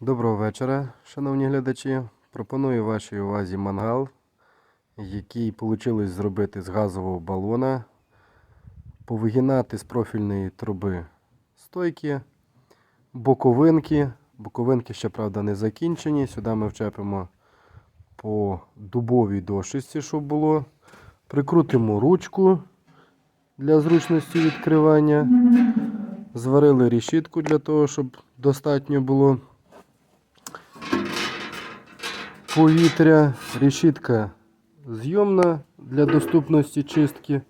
Доброго вечора, шановні глядачі. Пропоную вашій увазі мангал, який вийшло зробити з газового балона, повигинати з профільної труби стойки, боковинки. Боковинки ще, правда, не закінчені. Сюди ми вчепимо по дубовій дощечці, щоб було. Прикрутимо ручку для зручності відкривання. Зварили решітку для того, щоб достатньо було повітря. Решітка зйомна для доступності чистки.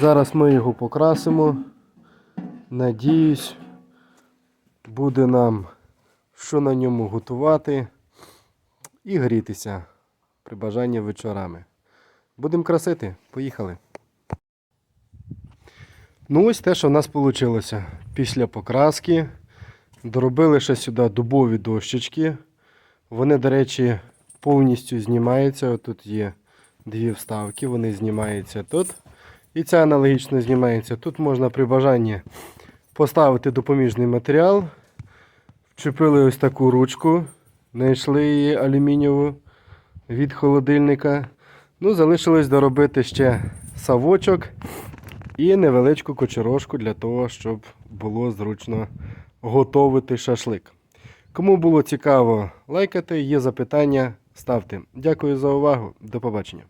Зараз ми його покрасимо. Надіюсь, буде нам що на ньому готувати і грітися при бажанні вечорами. Будемо красити. Поїхали. Ну, ось те, що в нас вийшло. Після покраски доробили ще сюди дубові дощечки. Вони, до речі, повністю знімаються. От Тут є дві вставки, вони знімаються тут. І ця аналогічно знімається. Тут можна при бажанні поставити допоміжний матеріал. Вчепили ось таку ручку, знайшли її алюмінієву від холодильника. Ну, залишилось доробити ще савочок і невеличку кочерошку для того, щоб було зручно готувати шашлик. Кому було цікаво, лайкати, є запитання, ставте. Дякую за увагу. До побачення.